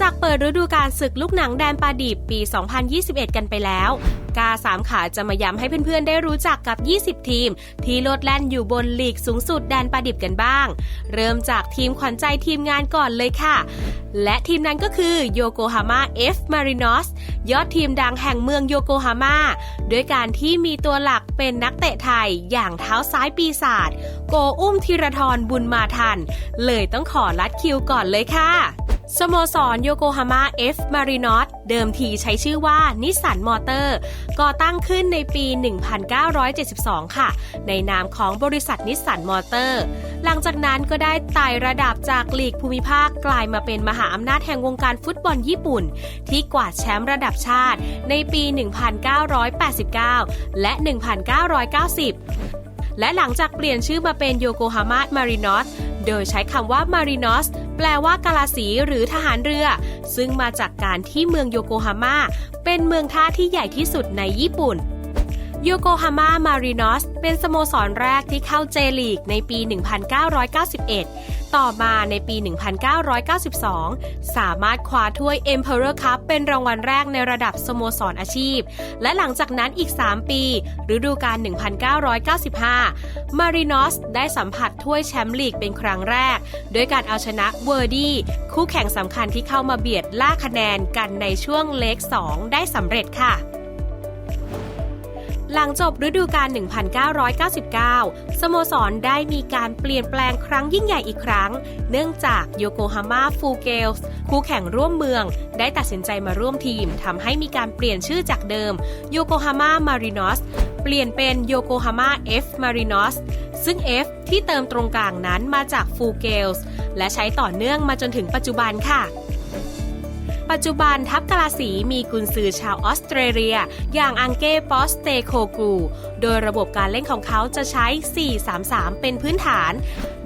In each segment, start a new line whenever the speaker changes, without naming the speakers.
จากเปิดฤดูกาลศึกลูกหนังแดนปาดิบปี 2021 กันไปแล้ว กาสามขาจะมาย้ำให้เพื่อนๆ ได้รู้จักกับ 20 ทีม ที่โลดแล่นอยู่บนลีกสูงสุดแดนปาดิบกันบ้าง เริ่มจากทีมขวัญใจทีมงานก่อนเลยค่ะ และทีมนั้นก็คือโยโกฮาม่าเอฟมารินอสยอดทีมดังแห่งเมืองโยโกฮาม่าด้วยการที่มีตัวหลักเป็นนักเตะไทยอย่างเท้าซ้ายปีศาจโกอุ้มธีรทรบุญมาทัน เลยต้องขอลัดคิวก่อนเลยค่ะ สโมสรโยโกฮาม่าเอฟมารินอสเดิมทีใช้ชื่อว่านิสสันมอเตอร์ ก่อตั้งขึ้นในปี 1972 ค่ะ ในนามของบริษัทนิสสันมอเตอร์ หลังจากนั้นก็ได้ไต่ระดับจากลีกภูมิภาคกลายมาเป็นมหาอำนาจแห่งวงการฟุตบอลญี่ปุ่น ที่กวาดแชมป์ระดับชาติในปี 1989 และ 1990และหลังจากเปลี่ยนชื่อมาเป็นโยโกฮาม่ามารินอส โดยใช้คำว่ามารินอสแปลว่ากาลาสีหรือทหารเรือ ซึ่งมาจากการที่เมืองโยโกฮาม่าเป็นเมืองท่าที่ใหญ่ที่สุดในญี่ปุ่น โยโกฮาม่ามารินอสเป็นสโมสรแรกที่เข้าเจลีกในปี 1991 ต่อมาในปี 1992 สามารถคว้าถ้วย Emperor Cup เป็นรางวัลแรกในระดับสโมสรอาชีพ และหลังจากนั้นอีก 3 ปีฤดูกาล 1995 มารินอสได้สัมผัสถ้วยแชมป์ลีกเป็นครั้งแรก ด้วยการเอาชนะเวอร์ดี้คู่แข่งสำคัญที่เข้ามาเบียดล่าคะแนนกันในช่วงเล็ก2ได้สำเร็จค่ะ หลังจบฤดูกาล 1999 สโมสรได้มีการเปลี่ยนแปลงครั้งยิ่งใหญ่อีกครั้ง เนื่องจากโยโกฮาม่าฟูเกลส์คู่แข่งร่วมเมือง ได้ตัดสินใจมาร่วมทีมทำให้มีการเปลี่ยนชื่อจากเดิมโยโกฮาม่ามารินอสเปลี่ยนเป็นโยโกฮาม่าเอฟมารินอสซึ่ง F ที่เติมตรงกลางนั้นมาจากฟูเกลส์และใช้ต่อเนื่องมาจนถึงปัจจุบันค่ะ ปัจจุบันทัพกะลาสีมีกุนซือชาวออสเตรเลีย อย่างอังเก้ปอสเตโคกู โดยระบบการเล่นของเขาจะใช้ 4-3-3 เป็นพื้นฐาน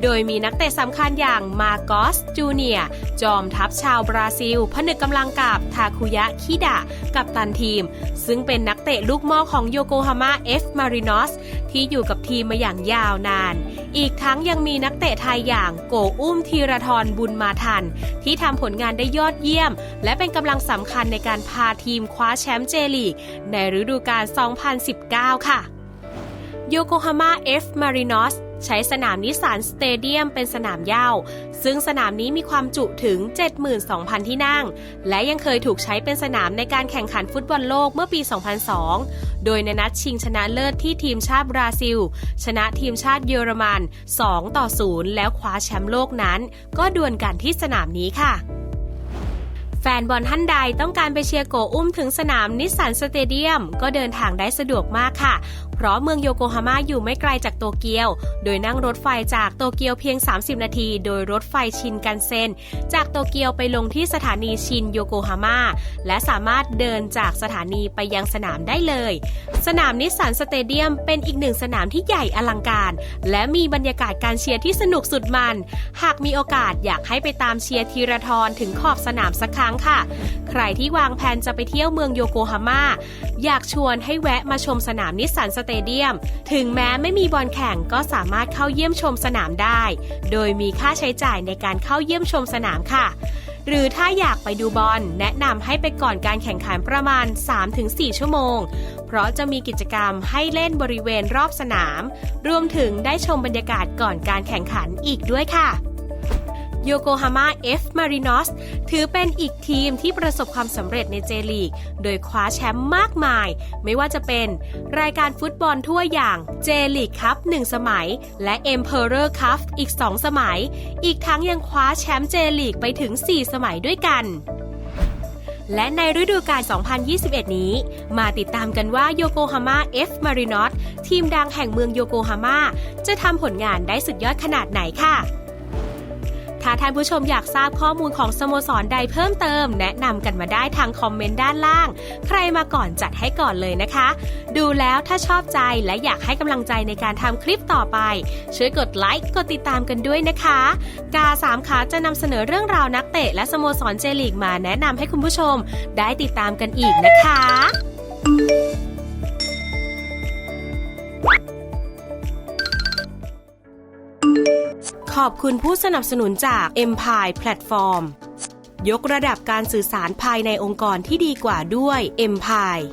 โดยมีนักเตะสำคัญอย่างมาโกสจูเนียจอมทัพชาวบราซิล ผนึกกำลังกับทาคุยะคิดะ กับตันทีม ซึ่งเป็นนักเตะลูกมอของโยโกฮาม่าเอฟมารินอสที่อยู่กับทีมมาอย่างยาวนาน อีกทั้งยังมีนักเตะไทยอย่างโกอุ้มธีรทรบุญมาทัน ที่ทำผลงานได้ยอดเยี่ยม และและเป็นกำลังสำคัญในการพาทีมคว้าแชมป์เจลีก ในฤดูกาล 2019 ค่ะโยโกฮาม่าเอฟมารินอสใช้สนามนิสสันสเตเดียมเป็นสนามเย้าซึ่งสนามนี้มีความจุถึง 72,000 ที่นั่ง และยังเคยถูกใช้เป็นสนามในการแข่งขันฟุตบอลโลกเมื่อปี 2002 โดยในนัดชิงชนะเลิศที่ทีมชาติบราซิล ชนะทีมชาติเยอรมัน 2 ต่อ 0 แล้วคว้าแชมป์โลกนั้น ก็ดวลกันที่สนามนี้ค่ะ แฟนบอลท่านใดต้องการไปเชียร์โกอุ้มถึงสนามนิสสันสเตเดียม ก็เดินทางได้สะดวกมากค่ะ เพราะเมืองโยโกฮาม่าอยู่ไม่ไกลจากโตเกียว โดยนั่งรถไฟจากโตเกียวเพียง 30 นาที โดยรถไฟชินกันเซ็น จากโตเกียวไปลงที่สถานีชินโยโกฮาม่าและสามารถเดินจากสถานีไปยังสนามได้เลย สนามนิสสันสเตเดียมเป็นอีกหนึ่งสนามที่ใหญ่อลังการ และมีบรรยากาศการเชียร์ที่สนุกสุดมัน หากมีโอกาสอยากให้ไปตามเชียร์ธีระทรถึงขอบสนามสักครั้งค่ะ ใครที่วางแผนจะไปเที่ยวเมืองโยโกฮาม่าอยากชวนให้แวะมาชมสนามนิสสันสเตเดียม ถึงแม้ไม่มีบอลแข่งก็สามารถเข้าเยี่ยมชมสนามได้ โดยมีค่าใช้จ่ายในการเข้าเยี่ยมชมสนามค่ะหรือถ้าอยากไปดูบอล แนะนำให้ไปก่อนการแข่งขันประมาณ 3-4 ชั่วโมง เพราะจะมีกิจกรรมให้เล่นบริเวณรอบสนาม รวมถึงได้ชมบรรยากาศก่อนการแข่งขันอีกด้วยค่ะ โยโกฮาม่าเอฟมารินอสถือเป็นอีกทีมที่ประสบความสำเร็จในเจลีก โดยคว้าแชมป์มากมาย ไม่ว่าจะเป็นรายการฟุตบอลทั่วอย่างเจลีกคัพ1สมัย และ Emperor Cup อีก 2 สมัย อีกทั้งยังคว้าแชมป์เจลีกไปถึง 4 สมัยด้วยกันและในฤดูกาล 2021 นี้ มาติดตามกันว่าโยโกฮาม่าเอฟมารินอสทีมดังแห่งเมืองโยโกฮาม่าจะทำผลงานได้สุดยอดขนาดไหนค่ะ ถ้าท่านผู้ชมอยากทราบข้อมูลของสโมสรใดเพิ่มเติม แนะนำกันมาได้ทางคอมเมนต์ด้านล่าง ใครมาก่อนจัดให้ก่อนเลยนะคะ ดูแล้วถ้าชอบใจและอยากให้กำลังใจในการทำคลิปต่อไป ช่วยกดไลค์กดติดตามกันด้วยนะคะ กาสามขาจะนำเสนอเรื่องราวนักเตะและสโมสรเจลีกมาแนะนำให้คุณผู้ชม ได้ติดตามกันอีกนะคะ ขอบคุณผู้สนับสนุนจาก Empire Platform ยกระดับการสื่อสารภายในองค์กรที่ดีกว่าด้วย e m p i r e